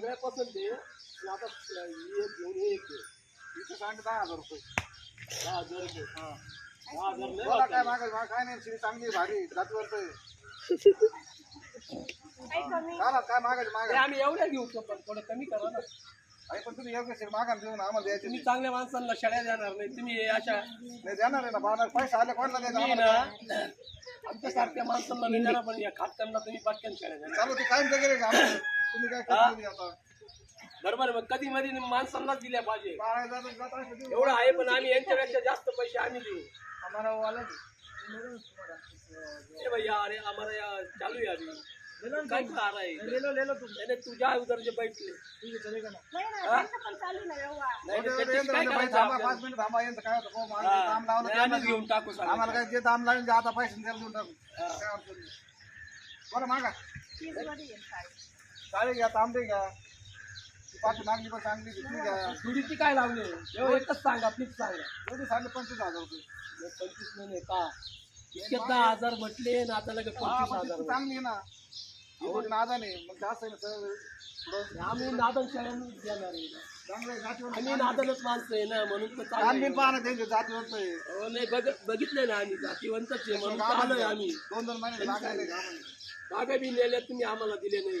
सगळ्या पसंत आता हे एक घेऊन हे दहा हजार रुपये. दहा हजार रुपये काय वाटतं. काय नाही शिडी चांगली भारी जातवरच काय मागायचं अरे आम्ही एवढ्या घेऊ शकतो पण थोडं कमी करा ना. अरे पण तुम्ही योग्य शिडी मागा देऊन आम्हाला द्यायची तुम्ही चांगल्या माणसांना शड्या देणार नाही तुम्ही हे अशा नाही देणार आहे ना बाणार पैसा आले कोणाला द्यायचा ना आमच्यासारख्या माणसांना नाही देणार पण या खाटकांना तुम्ही पटकन शड्या देणार चालू ते कायम वगैरे तुम्ही काय करता तुम्ही आता? बरोबर आहे, मग कधी मध्ये माणसांनाच दिल्या पाहिजे. बाळा जात जात असं देऊ. एवढं आहे पण आम्ही यांच्यापेक्षा जास्त पैसे आम्ही देऊ. आम्हाला वाला दे. ए भैया अरे हमारा यहाँ चालू अभी काय खा रहा है ले लो ले लो तुम मैंने तुझा उधर जे बैठले ठीक आहे चलेगा ना नाही ना त्यांचं पण चालू आहे ना व्यवहार. नाही ओके, नाही, ओके, त्याच्यात यंत्र काय बाई करायचं थांबा आपल्याला? पाच मिनिट थांबा यांचं काय होतं दाम लावलं ते आम्हाला घेऊन टाकू. आम्हाला काय जे दाम लावून जे आता पैसे देऊन टाकू. काय अडचण नाही. बरं मागा. तीसमध्ये येईल साडी. चालेल घ्या तांबे घ्या पाठी मागणी पण चांगली घेतली घ्या सुडीची काय लावले? एवढं एकच सांगा प्लीज सांगा. एवढी सांगले पंचवीस हजार रुपये. पंचवीस महिने का? इतके दहा हजार म्हटले ना आता लगे हा, पंचवीस हजार चांगली आहे ना. एवढी नादा नाही मग जास्त आहे ना सर? आम्ही नादन शाळेनं देणार आहे. आम्ही नादनच माणसं आहे ना म्हणून तर त्यांचे जातीवरच आहे. हो नाही बघ- ना आम्ही जातीवंतच आहे म्हणून आलोय आम्ही. दोन दोन महिने. बागा बी नेल्या तुम्ही आम्हाला दिले नाही,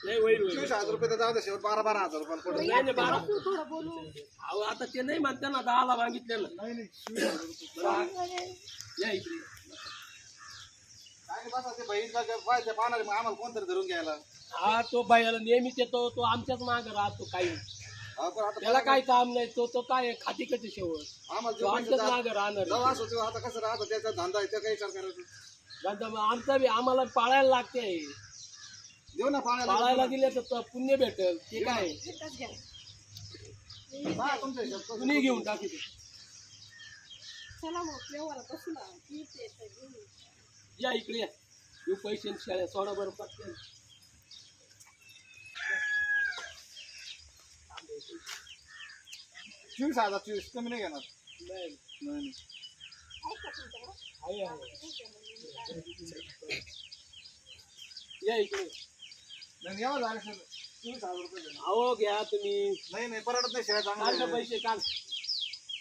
चोवीस हजार रुपये तर जाऊ दे शेवट बारा बारा हजार रुपये पडेल. नाही नाही बारा. तू थोडं बोलू अहो आता ते नाही म्हणते ना दहाला मागितले ना नाही नाही चोवीस हजार रुपये या इकडे. काय नाही बसा ते बहीण पाहिजे पाहणार मग आम्हाला कोणतरी धरून घ्यायला. हा तो बायाला नेहमीच येतो तो आमच्याच मागे राहतो काही. अहो, पण आता त्याला काय काम नाही तो तो काय खाती कधी शेवट. आम्हाला तो आमच्याच मागे राहणार जेव्हा असो तेव्हा आता कसं राहतं त्याचा धंदा आहे त्याचा विचार करायचा? मग आमचा बी आम्हाला पाळायला लागते. देऊ ना पाळायला दिले तर पुण्य भेटेल ते काय. कुणी घेऊन टाकी ते. चला मग व्यवहार बसू ना. तीच येते घेऊन. या. इकडे या. येऊ पैसे शाळा सोडा बरं पटकन. चोवीस हजार चोवीस. कमी नाही घेणार. नाही. या इकडे. नाही यावं झालं सर चोवीस हजार रुपये देणार. अहो घ्या तुम्ही. नाही नाही परवडत नाही काढ चांगल्या का पैसे काढ.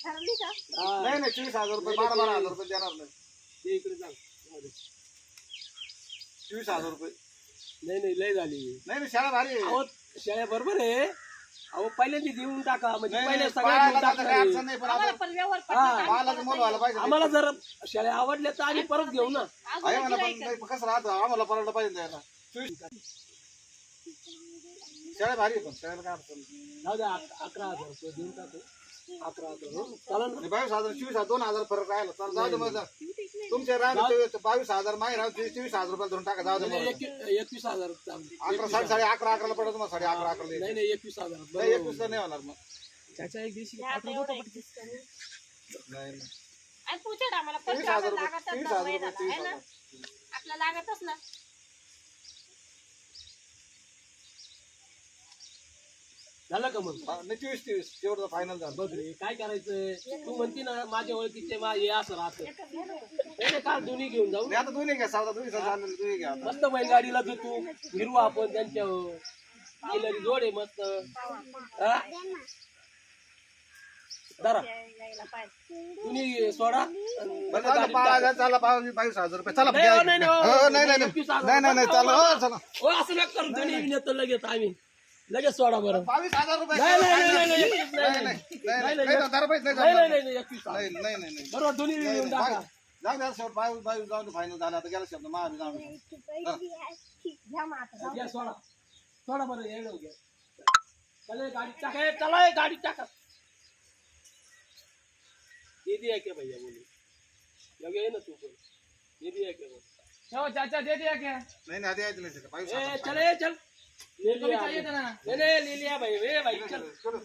का? हा, नाही नाही चोवीस हजार रुपये बारा बारा हजार रुपये देणार नाही. ते इकडे चाल. चोवीस हजार रुपये. नाही नाही लय झाली. नाही नाही शेळ्या भारी आहे. अहो शाळा बरोबर आहे. अहो पहिल्यांदा देऊन टाका. म्हणजे नाही, पहिल्या नाही, सगळ्या पाहायला देऊन आता काही टाका अडचण नाही पण आम्हाला आता पण व्यवहार हा. पटला मालाचं मोल व्हायला पाहिजे आम्हाला जर शाळा आवडल्या तर आम्ही परत घेऊ ना. आहे म्हणा पण नाही, कसं राहतं? आम्हाला परवडलं पाहिजे चोवीस शेळ्या भारी आहे पण शेळ्याला काय अडचण नाही. जाऊ द्या अक- अकरा हजार रुपये देऊन टाकू. अकरा हजार हो चालेल ना. आणि बावीस हजार चोवीस हजार दोन हजार फरक राहिला. तर जाऊ दे मग. तुमचे राहिले चोवीस बावीस हजार मागे राहू चोवीस चोवीस हजार रुपये धरून टाका जाऊ दे नाही, मग. एक- एकवीस हजार. अकरा साडे साडे अकरा अकराला पडत मग साडे अकरा अकरा नाही नाही एकवीस हजार. नाही तर नाही होणार मग. त्याच्या एक दिवशी नाही नाही. आणि पुढच्या टायमाला पण तेवीस हजार रुपये लागतच तेवीस ना हजार रुपये महिन्याला, तेवीस है ना? हजार. आपला लागतच ना. झालं का मग? हा, नाही चोवीस तेवीस तेवढं फायनल झालं. बघ रे काय करायचंय? तू म्हणती ना माझ्या ओळखीचे मा हे असं राहतं. एकच घ्या ना. नाही, नाही, का दोन्ही घेऊन जाऊ. नाही, आता दोन्ही घ्या सावधा दोन्ही झाले दोन्ही घ्या मस्त बैलगाडीला तू फिरवू आपण त्यांच्या जोड आहे मस्त. हा? धरा. तुम्ही सोडा. बरं चला पाहा चला पाहा बावीस हजार रुपये. चला नाही, हो, नाही, नाही, हो. हो, नाही नाही नाही. एकवीस हजार. नाही नाही नाही चला हो चला. हो असं नका करू. नेतो लगेच आम्ही. लगेच सोडा बरं बावीस हज़ार रुपये नाही, नाही, नाही, नाही, एकवीस नाही, नाही नाही. नाही नाही, नाही नाही, नाही दहा रुपये नाही नाही नाही जमणार. नाही नाही, एकवीस नाही नाही नाही नाही बरोबर दोन्ही येऊन टाका जाऊ द्या शेवट बावीस बावीस जाऊन फायनल झाला आता गेला शब्द जाऊ. घ्या सोडा सोडा बरं येऊ घ्या चला गाडी टाका चला गाडी टाका दे दिया क्या भैया बोले लगे है ना तू पण दे दिया क्या बोल हो चाचा दे दिया क्या नाही चल चल ले लिया चाहिए था ना नहीं नहीं ले लिया भाई ए भाई चल. चलो.